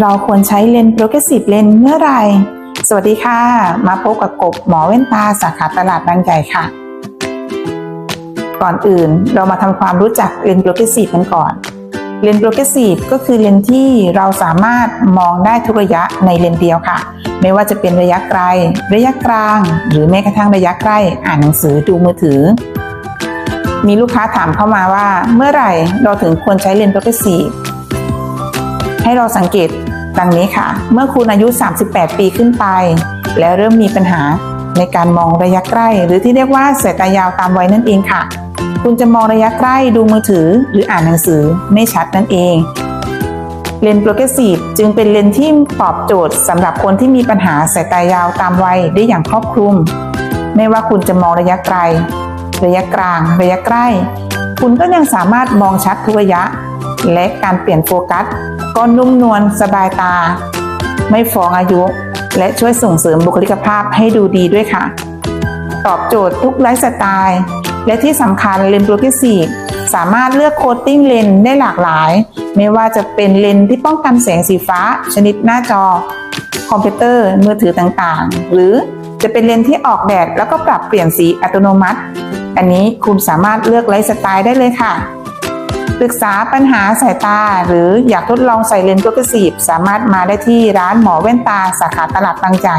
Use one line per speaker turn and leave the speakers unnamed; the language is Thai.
เราควรใช้เลนส์โปรเกรสซีฟเลนเมื่อไหร่ สวัสดีค่ะ มาพบกับกบหมอแว่นตาสาขาตลาดบางใหญ่ค่ะ ก่อนอื่นเรามาทำความรู้จักเลนส์โปรเกรสซีฟกันก่อน เลนส์โปรเกรสซีฟก็คือเลนส์ที่เราสามารถมองได้ทุกระยะในเลนส์เดียวค่ะ ไม่ว่าจะเป็นระยะไกล ระยะกลาง หรือแม้กระทั่งระยะใกล้ อ่านหนังสือดูมือถือมีลูกค้าถามเข้ามาว่า เมื่อไหร่เราถึงควรใช้เลนส์โปรเกรสซีฟ ให้เราสังเกตดังนี้ค่ะ เมื่อคุณอายุ 38 ปีขึ้นไป แล้วเริ่มมีปัญหาในการมองระยะใกล้ หรือที่เรียกว่าสายตายาวตามวัยนั่นเองค่ะ คุณจะมองระยะใกล้ดูมือถือ หรืออ่านหนังสือไม่ชัดนั่นเอง เลนส์โปรเกรสซีฟจึงเป็นเลนส์ที่ตอบโจทย์สำหรับคนที่มีปัญหาสายตายาวตามวัยได้อย่างครอบคลุม ไม่ว่าคุณจะมองระยะไกล ระยะกลาง ระยะใกล้ คุณก็ยังสามารถมองชัดทุกระยะ และการเปลี่ยนโฟกัส ก็นุ่มนวลสบายตา ไม่ฟ้องอายุ และช่วยส่งเสริมบุคลิกภาพให้ดูดีด้วยค่ะ ตอบโจทย์ทุกไลฟ์สไตล์และที่สำคัญเลนส์โปรเกรสซีฟสามารถเลือกโคตติ้งเลนส์ได้หลากหลาย ไม่ว่าจะเป็นเลนส์ที่ป้องกันแสงสีฟ้า ชนิดหน้าจอ คอมพิวเตอร์มือถือต่างๆ หรือจะเป็นเลนส์ที่ออกแดดแล้วก็ปรับเปลี่ยนสีอัตโนมัติ อันนี้คุณสามารถเลือกไลฟ์สไตล์ได้เลยค่ะ ปรึกษาปัญหาสายตา หรืออยากทดลองใส่เลนส์โปรเกรสซีฟสามารถมาได้ที่ร้านหมอแว่นตาสาขาตลาดบางใหญ่